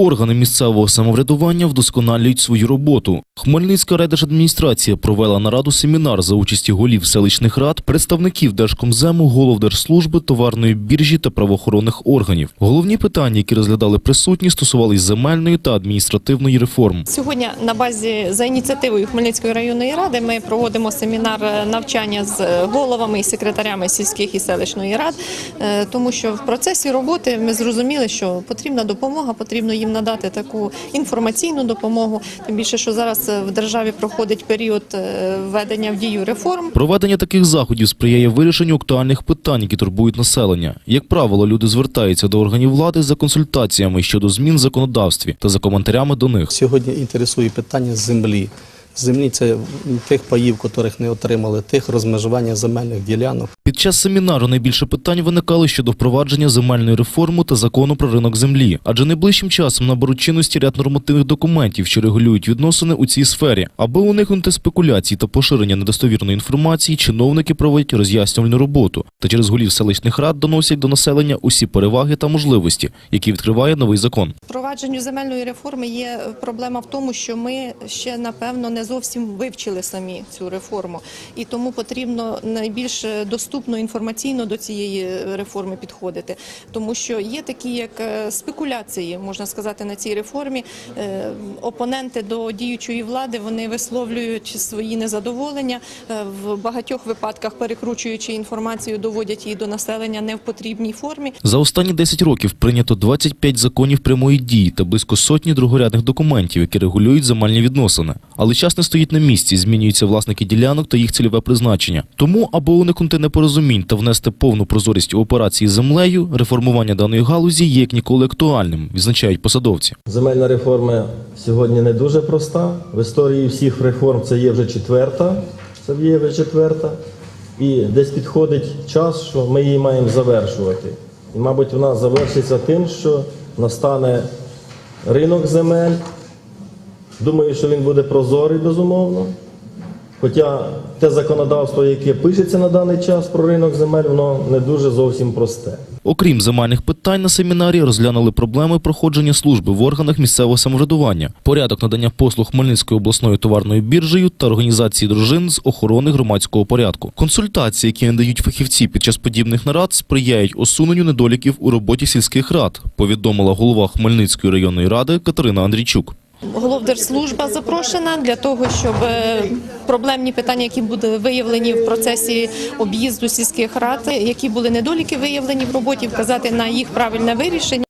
Органи місцевого самоврядування вдосконалюють свою роботу. Хмельницька райдержадміністрація провела нараду семінар за участі голів селищних рад, представників Держкомзему, голов держслужби, товарної біржі та правоохоронних органів. Головні питання, які розглядали присутні, стосувались земельної та адміністративної реформ. Сьогодні на базі за ініціативою Хмельницької районної ради ми проводимо семінар е, навчання з е, головами і секретарями сільських і селищної рад, е, тому що в процесі роботи ми зрозуміли, що потрібна допомога, потрібно їм надати таку інформаційну допомогу. Тим більше, що зараз е, в державі проходить період е, введення в дію реформ. Проведення таких заходів сприяє вирішенню актуальних питань, які турбують населення. Як правило, люди звертаються до органів влади за консультаціями щодо змін в законодавстві та за коментарями до них. Сьогодні інтересує питання землі. Землі це тих паїв, котрих не отримали, тих розмежування земельних ділянок. Під час семінару найбільше питань виникали щодо впровадження земельної реформи та закону про ринок землі, адже найближчим часом наберуть чинності ряд нормативних документів, що регулюють відносини у цій сфері. Аби уникнути спекуляцій та поширення недостовірної інформації, чиновники проводять роз'яснювальну роботу та через голів селищних рад доносять до населення усі переваги та можливості, які відкриває новий закон. Впровадженню земельної реформи є проблема в тому, що ми ще напевно не зовсім вивчили самі цю реформу, і тому потрібно найбільш доступно інформаційно до цієї реформи підходити, тому що є такі як е, спекуляції, можна сказати, на цій реформі. Е, Опоненти до діючої влади вони висловлюють свої незадоволення е, в багатьох випадках, перекручуючи інформацію, доводять її до населення не в потрібній формі. За останні 10 років прийнято 25 законів прямої дії та близько сотні другорядних документів, які регулюють земельні відносини. Але час не стоїть на місці, змінюються власники ділянок та їх цільове призначення. Тому, аби уникнути непорозумінь та внести повну прозорість у операції з землею, реформування даної галузі є як ніколи актуальним, відзначають посадовці. Земельна реформа сьогодні не дуже проста. В історії всіх реформ це є вже четверта. Це є вже четверта. І десь підходить час, що ми її маємо завершувати. І, мабуть, вона завершиться тим, що настане ринок земель. Думаю, що він буде прозорий, безумовно. Хоча те законодавство, яке пишеться на даний час про ринок земель, воно не дуже зовсім просте. Окрім земельних питань на семінарі розглянули проблеми проходження служби в органах місцевого самоврядування, порядок надання послуг Хмельницькою обласною товарною біржею та організації дружин з охорони громадського порядку. Консультації, які надають фахівці під час подібних нарад, сприяють усуненню недоліків у роботі сільських рад, повідомила голова Хмельницької районної ради Катерина Андрійчук. Головдержслужба запрошена для того, щоб е, проблемні питання, які були виявлені в процесі об'їзду сільських рад, які були недоліки виявлені в роботі, вказати на їх правильне вирішення.